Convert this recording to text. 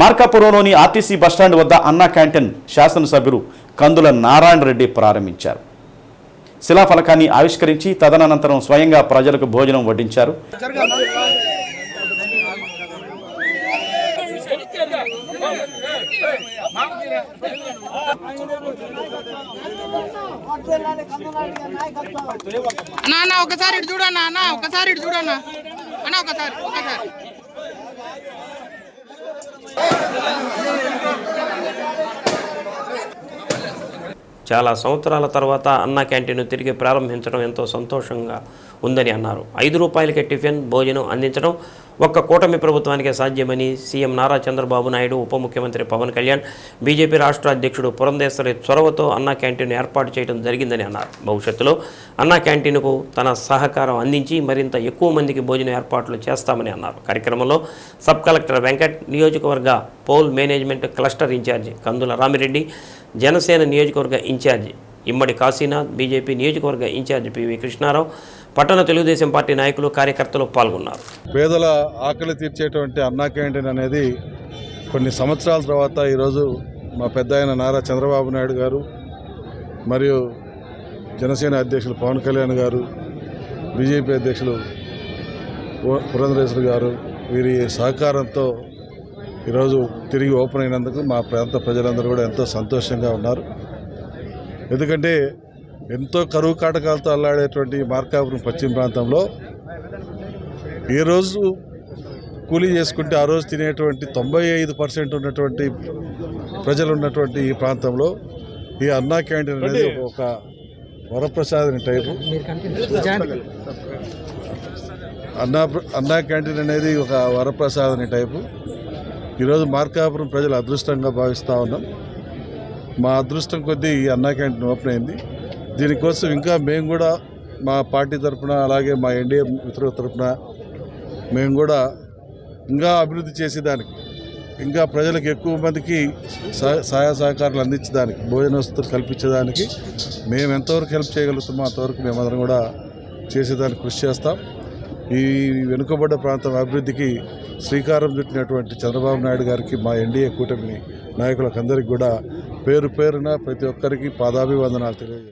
మార్కాపురంలోని RTC bus stand వద్ద అన్నా canteen శాసనసభ్యులు కందుల నారాయణ రెడ్డి ప్రారంభించారు. శిలాఫలకాన్ని ఆవిష్కరించి తదనంతరం స్వయంగా ప్రజలకు భోజనం వడ్డించారు. ఒకసారి చూడన్నా అన్న ఒకసారి చూడన్నా అన్న ఒకసారి ఒకసారి. చాలా సంవత్సరాల తర్వాత అన్నా క్యాంటీన్ తిరిగి ప్రారంభించడం ఎంతో సంతోషంగా ఉందని అన్నారు. ఐదు రూపాయలకే టిఫిన్ భోజనం అందించడం ఒక్క కూటమి ప్రభుత్వానికే సాధ్యమని సీఎం నారా చంద్రబాబు నాయుడు ఉప ముఖ్యమంత్రి పవన్ కళ్యాణ్ బీజేపీ రాష్ట్ర అధ్యక్షుడు పురంధేశ్వరి చొరవతో అన్నా క్యాంటీన్ ఏర్పాటు చేయడం జరిగిందని అన్నారు. భవిష్యత్తులో అన్నా క్యాంటీన్కు తన సహకారం అందించి మరింత ఎక్కువ మందికి భోజన ఏర్పాట్లు చేస్తామని అన్నారు. కార్యక్రమంలో సబ్ కలెక్టర్ వెంకట్ నియోజకవర్గ poll management cluster incharge Kandula Ramireddy Janasena నియోజకవర్గ ఇన్ఛార్జి ఇమ్మడి కాశీనాథ్ బీజేపీ నియోజకవర్గ ఇన్ఛార్జి పివి కృష్ణారావు పట్టణ తెలుగుదేశం పార్టీ నాయకులు కార్యకర్తలు పాల్గొన్నారు. పేదల ఆకలి తీర్చేటువంటి అన్నా క్యాంటీన్ అనేది కొన్ని సంవత్సరాల తర్వాత ఈరోజు మా పెద్ద ఆయన నారా చంద్రబాబు నాయుడు గారు మరియు జనసేన అధ్యక్షులు పవన్ కళ్యాణ్ గారు బీజేపీ అధ్యక్షులు పు- పురంధరేశ్వరి గారు వీరి సహకారంతో ఈరోజు తిరిగి ఓపెన్ అయినందుకు మా ప్రాంత ప్రజలందరూ కూడా ఎంతో సంతోషంగా ఉన్నారు. ఎందుకంటే ఎంతో కరువు కాటకాలతో అల్లాడేటువంటి మార్కాపురం పశ్చిమ ప్రాంతంలో ఏ రోజు కూలీ చేసుకుంటే ఆ రోజు తినేటువంటి తొంభై ఐదు పర్సెంట్ ఉన్నటువంటి ప్రజలు ఉన్నటువంటి ఈ ప్రాంతంలో ఈ అన్నా క్యాంటీన్ అనేది ఒక వరప్రసాదని టైపు. అన్నా అన్నా క్యాంటీన్ అనేది ఒక వరప్రసాదని టైపు. ఈరోజు మార్కాపురం ప్రజలు అదృష్టంగా భావిస్తూ ఉన్నాం. మా అదృష్టం కొద్దీ ఈ అన్నా క్యాంటీన్ ఓపెన్ అయింది. దీనికోసం ఇంకా మేము కూడా మా పార్టీ తరఫున అలాగే మా ఎన్డీఏ మిత్రుల తరఫున మేము కూడా ఇంకా అభివృద్ధి చేసేదానికి ఇంకా ప్రజలకు ఎక్కువ మందికి సహాయ సహకారాలు అందించడానికి భోజన వస్తువులు కల్పించడానికి మేము ఎంతవరకు హెల్ప్ చేయగలుగుతామో అంతవరకు మేమందరం కూడా చేసేదానికి కృషి చేస్తాం. ఈ వెనుకబడ్డ ప్రాంతం అభివృద్ధికి శ్రీకారం చుట్టినటువంటి చంద్రబాబు నాయుడు గారికి మా ఎన్డీఏ కూటమి నాయకులకు అందరికీ కూడా పేరు పేరున ప్రతి ఒక్కరికి పాదాభివందనాలు తెలియజేస్తాను